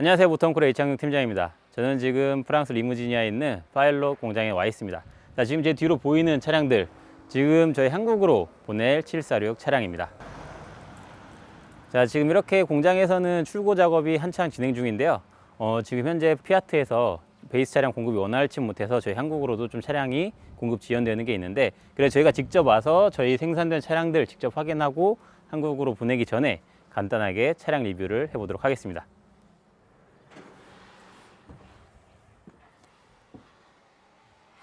안녕하세요. 보통크레 이창용 팀장입니다. 저는 지금 프랑스 리무지니아에 있는 파일럿 공장에 와 있습니다. 자, 지금 제 뒤로 보이는 차량들, 지금 저희 한국으로 보낼 746 차량입니다. 자, 지금 이렇게 공장에서는 출고 작업이 한창 진행 중인데요. 어, 지금 현재 피아트에서 베이스 차량 공급이 원활치 못해서 저희 한국으로도 좀 차량이 공급 지연되는 게 있는데, 그래서 저희가 직접 와서 저희 생산된 차량들 직접 확인하고 한국으로 보내기 전에 간단하게 차량 리뷰를 해보도록 하겠습니다.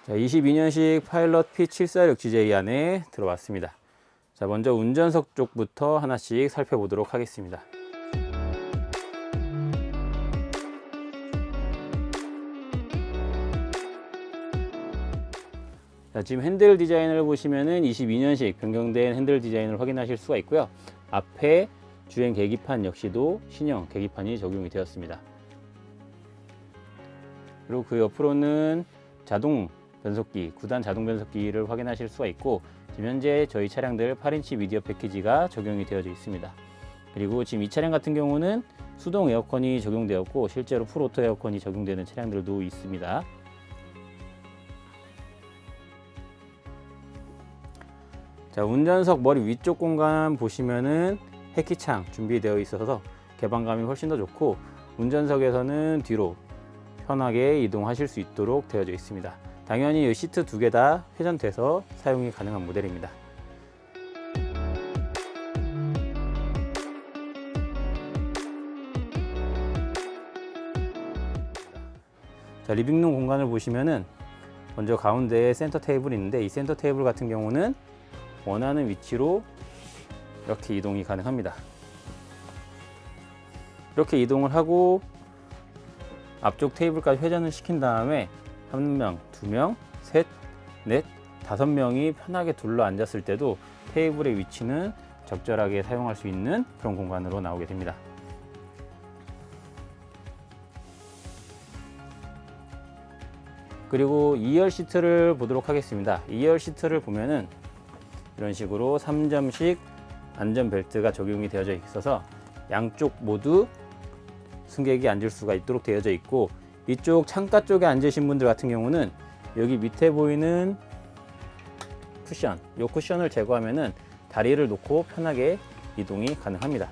자, 22년식 파일럿 P746GJ 안에 들어왔습니다. 자, 먼저 운전석 쪽부터 하나씩 살펴보도록 하겠습니다. 자, 지금 핸들 디자인을 보시면은 22년식 변경된 핸들 디자인을 확인하실 수가 있고요. 앞에 주행 계기판 역시도 신형 계기판이 적용이 되었습니다. 그리고 그 옆으로는 자동 변속기, 9단 자동 변속기를 확인하실 수가 있고 지금 현재 저희 차량들 8인치 미디어 패키지가 적용이 되어져 있습니다. 그리고 지금 이 차량 같은 경우는 수동 에어컨이 적용되었고 실제로 풀오토 에어컨이 적용되는 차량들도 있습니다. 자, 운전석 머리 위쪽 공간 보시면은 해키창 준비되어 있어서 개방감이 훨씬 더 좋고 운전석에서는 뒤로 편하게 이동하실 수 있도록 되어져 있습니다. 당연히 이 시트 두 개 다 회전돼서 사용이 가능한 모델입니다. 자, 리빙룸 공간을 보시면은 먼저 가운데에 센터 테이블이 있는데 이 센터 테이블 같은 경우는 원하는 위치로 이렇게 이동이 가능합니다. 이렇게 이동을 하고 앞쪽 테이블까지 회전을 시킨 다음에 한 명, 두 명, 셋, 넷, 다섯 명이 편하게 둘러 앉았을 때도 테이블의 위치는 적절하게 사용할 수 있는 그런 공간으로 나오게 됩니다. 그리고 2열 시트를 보도록 하겠습니다. 2열 시트를 보면은 이런 식으로 3점식 안전벨트가 적용이 되어져 있어서 양쪽 모두 승객이 앉을 수가 있도록 되어져 있고 이쪽 창가 쪽에 앉으신 분들 같은 경우는 여기 밑에 보이는 쿠션, 이 쿠션을 제거하면은 다리를 놓고 편하게 이동이 가능합니다.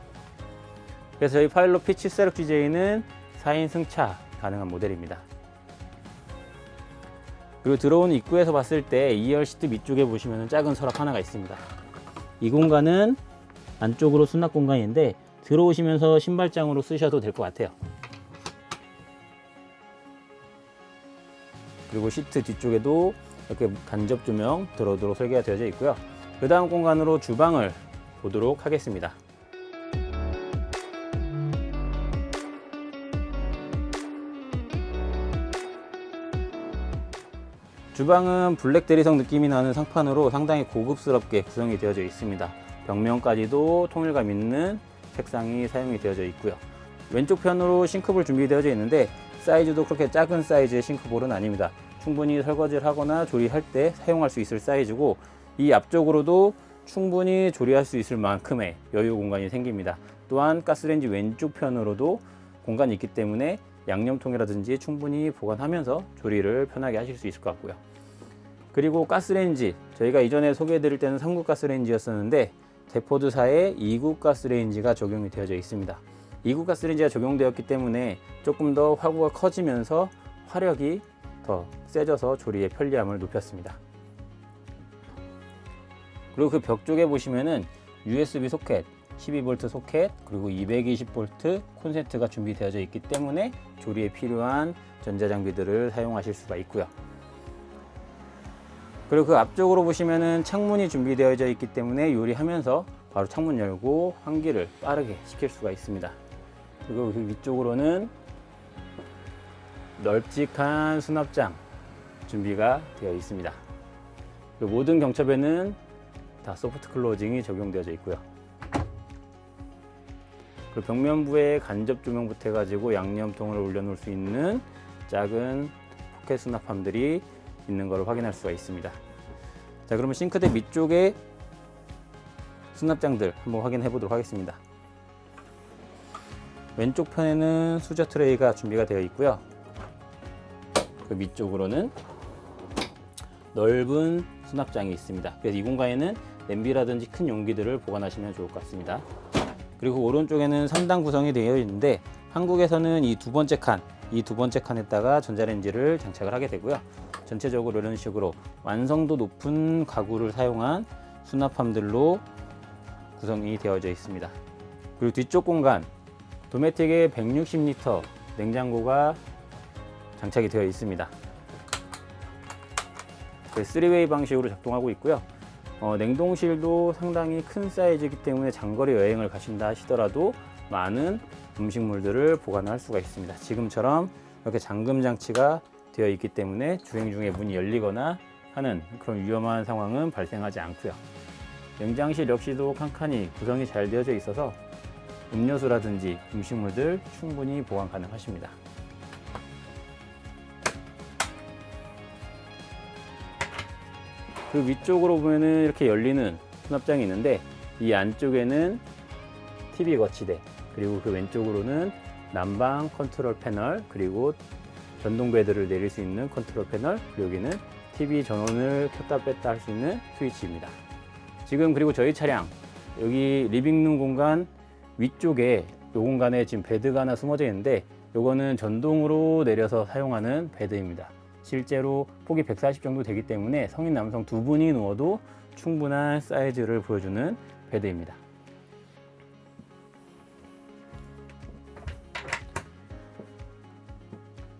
그래서 저희 파일럿 피치 세럭 GJ는 4인 승차 가능한 모델입니다. 그리고 들어오는 입구에서 봤을 때 2열 시트 밑쪽에 보시면 작은 서랍 하나가 있습니다. 이 공간은 안쪽으로 수납 공간인데 들어오시면서 신발장으로 쓰셔도 될 것 같아요. 그리고 시트 뒤쪽에도 이렇게 간접 조명 들어오도록 설계가 되어져 있고요. 그 다음 공간으로 주방을 보도록 하겠습니다. 주방은 블랙 대리석 느낌이 나는 상판으로 상당히 고급스럽게 구성이 되어져 있습니다. 벽면까지도 통일감 있는 색상이 사용이 되어져 있고요. 왼쪽 편으로 싱크볼 준비되어져 있는데 사이즈도 그렇게 작은 사이즈의 싱크볼은 아닙니다. 충분히 설거지를 하거나 조리할 때 사용할 수 있을 사이즈고 이 앞쪽으로도 충분히 조리할 수 있을 만큼의 여유 공간이 생깁니다. 또한 가스레인지 왼쪽 편으로도 공간이 있기 때문에 양념통이라든지 충분히 보관하면서 조리를 편하게 하실 수 있을 것 같고요. 그리고 가스레인지 저희가 이전에 소개해 드릴 때는 3국 가스레인지였었는데 데포드사의 2국 가스레인지가 적용이 되어져 있습니다. 2국 가스레인지가 적용되었기 때문에 조금 더 화구가 커지면서 화력이 더 세져서 조리의 편리함을 높였습니다. 그리고 그 벽 쪽에 보시면은 USB 소켓, 12V 소켓, 그리고 220V 콘센트가 준비되어져 있기 때문에 조리에 필요한 전자장비들을 사용하실 수가 있고요. 그리고 그 앞쪽으로 보시면은 창문이 준비되어져 있기 때문에 요리하면서 바로 창문 열고 환기를 빠르게 시킬 수가 있습니다. 그리고 그 위쪽으로는 널찍한 수납장 준비가 되어 있습니다. 그 모든 경첩에는 다 소프트 클로징이 적용되어져 있고요. 그리고 벽면부에 간접 조명부터 해가지고 양념통을 올려놓을 수 있는 작은 포켓 수납함들이 있는 것을 확인할 수가 있습니다. 자, 그러면 싱크대 밑쪽에 수납장들 한번 확인해 보도록 하겠습니다. 왼쪽 편에는 수저 트레이가 준비가 되어 있고요. 그 밑쪽으로는 넓은 수납장이 있습니다. 그래서 이 공간에는 냄비라든지 큰 용기들을 보관하시면 좋을 것 같습니다. 그리고 오른쪽에는 3단 구성이 되어 있는데 한국에서는 이 두 번째 칸, 이 두 번째 칸에다가 전자레인지를 장착을 하게 되고요. 전체적으로 이런 식으로 완성도 높은 가구를 사용한 수납함들로 구성이 되어져 있습니다. 그리고 뒤쪽 공간, 도메틱에 160리터 냉장고가 장착이 되어 있습니다. 그 3웨이 방식으로 작동하고 있고요. 어, 냉동실도 상당히 큰 사이즈이기 때문에 장거리 여행을 가신다 하시더라도 많은 음식물들을 보관할 수가 있습니다. 지금처럼 이렇게 잠금 장치가 되어 있기 때문에 주행 중에 문이 열리거나 하는 그런 위험한 상황은 발생하지 않고요. 냉장실 역시도 칸칸이 구성이 잘 되어져 있어서 음료수라든지 음식물들 충분히 보관 가능하십니다. 그 위쪽으로 보면은 이렇게 열리는 수납장이 있는데 이 안쪽에는 TV 거치대 그리고 그 왼쪽으로는 난방 컨트롤 패널 그리고 전동 베드를 내릴 수 있는 컨트롤 패널 여기는 TV 전원을 켰다 뺐다 할 수 있는 스위치입니다. 지금 그리고 저희 차량 여기 리빙룸 공간 위쪽에 이 공간에 지금 베드가 하나 숨어져 있는데 이거는 전동으로 내려서 사용하는 베드입니다. 실제로 폭이 140 정도 되기 때문에 성인 남성 두 분이 누워도 충분한 사이즈를 보여주는 베드입니다.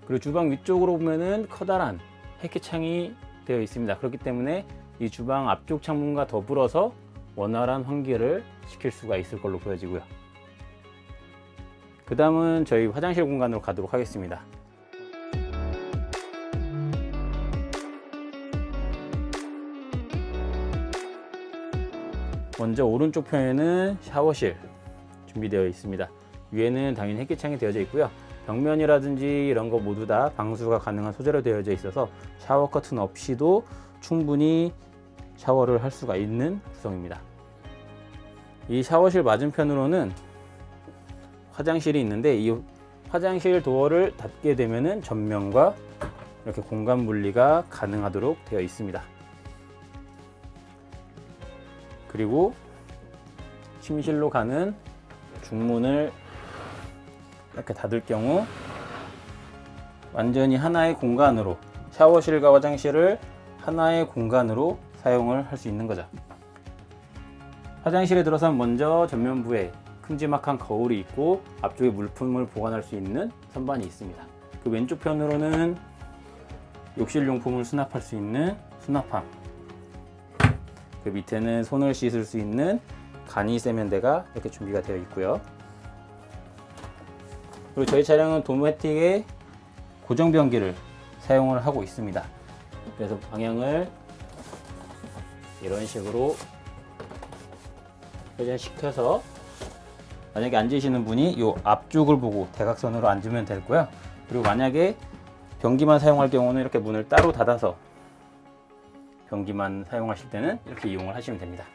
그리고 주방 위쪽으로 보면은 커다란 해키창이 되어 있습니다. 그렇기 때문에 이 주방 앞쪽 창문과 더불어서 원활한 환기를 시킬 수가 있을 걸로 보여지고요. 그 다음은 저희 화장실 공간으로 가도록 하겠습니다. 먼저 오른쪽 편에는 샤워실 준비되어 있습니다. 위에는 당연히 햇기창이 되어져 있고요. 벽면이라든지 이런 거 모두 다 방수가 가능한 소재로 되어져 있어서 샤워 커튼 없이도 충분히 샤워를 할 수가 있는 구성입니다. 이 샤워실 맞은편으로는 화장실이 있는데 이 화장실 도어를 닫게 되면은 전면과 이렇게 공간 분리가 가능하도록 되어 있습니다. 그리고 침실로 가는 중문을 이렇게 닫을 경우 완전히 하나의 공간으로 샤워실과 화장실을 하나의 공간으로 사용을 할 수 있는 거죠. 화장실에 들어서면 먼저 전면부에 큼지막한 거울이 있고 앞쪽에 물품을 보관할 수 있는 선반이 있습니다. 그 왼쪽 편으로는 욕실 용품을 수납할 수 있는 수납함. 그 밑에는 손을 씻을 수 있는 간이 세면대가 이렇게 준비가 되어 있고요. 그리고 저희 차량은 도메틱의 고정 변기를 사용을 하고 있습니다. 그래서 방향을 이런 식으로 회전시켜서 만약에 앉으시는 분이 이 앞쪽을 보고 대각선으로 앉으면 되고요. 그리고 만약에 변기만 사용할 경우는 이렇게 문을 따로 닫아서 변기만 사용하실 때는 이렇게 이용을 하시면 됩니다.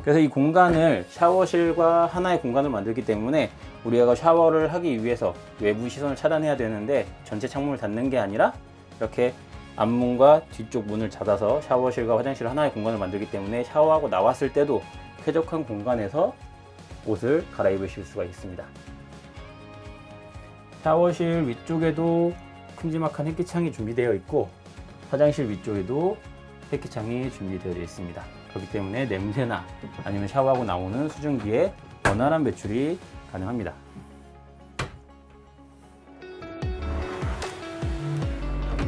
그래서 이 공간을 샤워실과 하나의 공간을 만들기 때문에 우리가 샤워를 하기 위해서 외부 시선을 차단해야 되는데 전체 창문을 닫는 게 아니라 이렇게 앞문과 뒤쪽 문을 닫아서 샤워실과 화장실 하나의 공간을 만들기 때문에 샤워하고 나왔을 때도 쾌적한 공간에서 옷을 갈아입으실 수가 있습니다. 샤워실 위쪽에도 큼지막한 햇기창이 준비되어 있고 화장실 위쪽에도 햇기창이 준비되어 있습니다. 그렇기 때문에 냄새나 아니면 샤워하고 나오는 수증기에 원활한 배출이 가능합니다.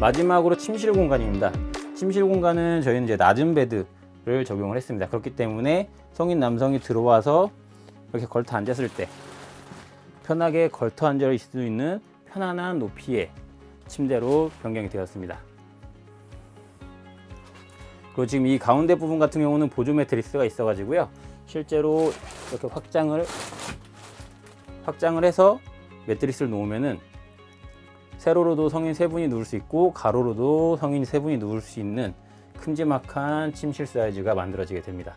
마지막으로 침실 공간입니다. 침실 공간은 저희는 이제 낮은 베드를 적용을 했습니다. 그렇기 때문에 성인 남성이 들어와서 이렇게 걸터 앉았을 때 편하게 걸터 앉아 있을 수 있는 편안한 높이의 침대로 변경이 되었습니다. 그리고 지금 이 가운데 부분 같은 경우는 보조 매트리스가 있어 가지고요. 실제로 이렇게 확장을 확장을 해서 매트리스를 놓으면은 세로로도 성인 세 분이 누울 수 있고 가로로도 성인 세 분이 누울 수 있는 큼지막한 침실 사이즈가 만들어지게 됩니다.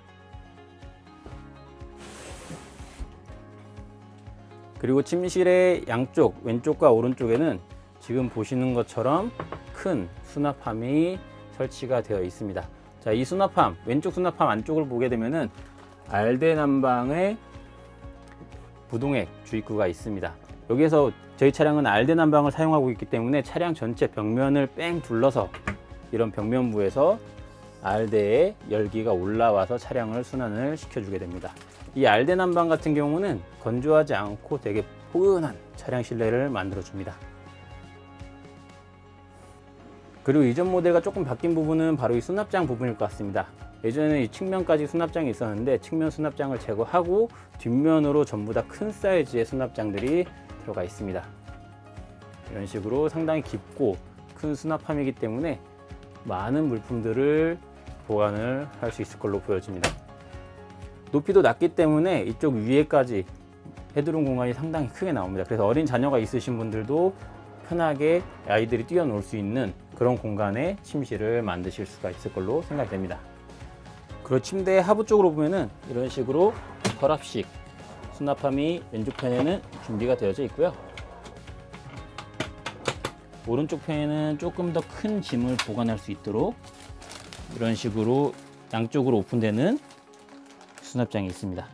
그리고 침실의 양쪽 왼쪽과 오른쪽에는 지금 보시는 것처럼 큰 수납함이 설치가 되어 있습니다. 자, 이 수납함 왼쪽 수납함 안쪽을 보게 되면은 알대 난방의 부동액 주입구가 있습니다. 여기에서 저희 차량은 알대 난방을 사용하고 있기 때문에 차량 전체 벽면을 뺑 둘러서 이런 벽면부에서 알대에 열기가 올라와서 차량을 순환을 시켜주게 됩니다. 이 알대 난방 같은 경우는 건조하지 않고 되게 포근한 차량 실내를 만들어 줍니다. 그리고 이전 모델과 조금 바뀐 부분은 바로 이 수납장 부분일 것 같습니다. 예전에는 이 측면까지 수납장이 있었는데 측면 수납장을 제거하고 뒷면으로 전부 다 큰 사이즈의 수납장들이 들어가 있습니다. 이런 식으로 상당히 깊고 큰 수납함이기 때문에 많은 물품들을 보관을 할 수 있을 걸로 보여집니다. 높이도 낮기 때문에 이쪽 위에까지 헤드룸 공간이 상당히 크게 나옵니다. 그래서 어린 자녀가 있으신 분들도 편하게 아이들이 뛰어놀 수 있는 그런 공간에 침실을 만드실 수가 있을 걸로 생각됩니다. 그리고 침대 하부 쪽으로 보면은 이런 식으로 서랍식 수납함이 왼쪽 편에는 준비가 되어져 있고요. 오른쪽 편에는 조금 더 큰 짐을 보관할 수 있도록 이런 식으로 양쪽으로 오픈되는 수납장이 있습니다.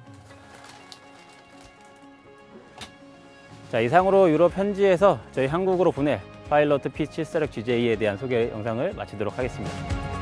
자, 이상으로 유럽 현지에서 저희 한국으로 보낼 파일럿 P746GJ에 대한 소개 영상을 마치도록 하겠습니다.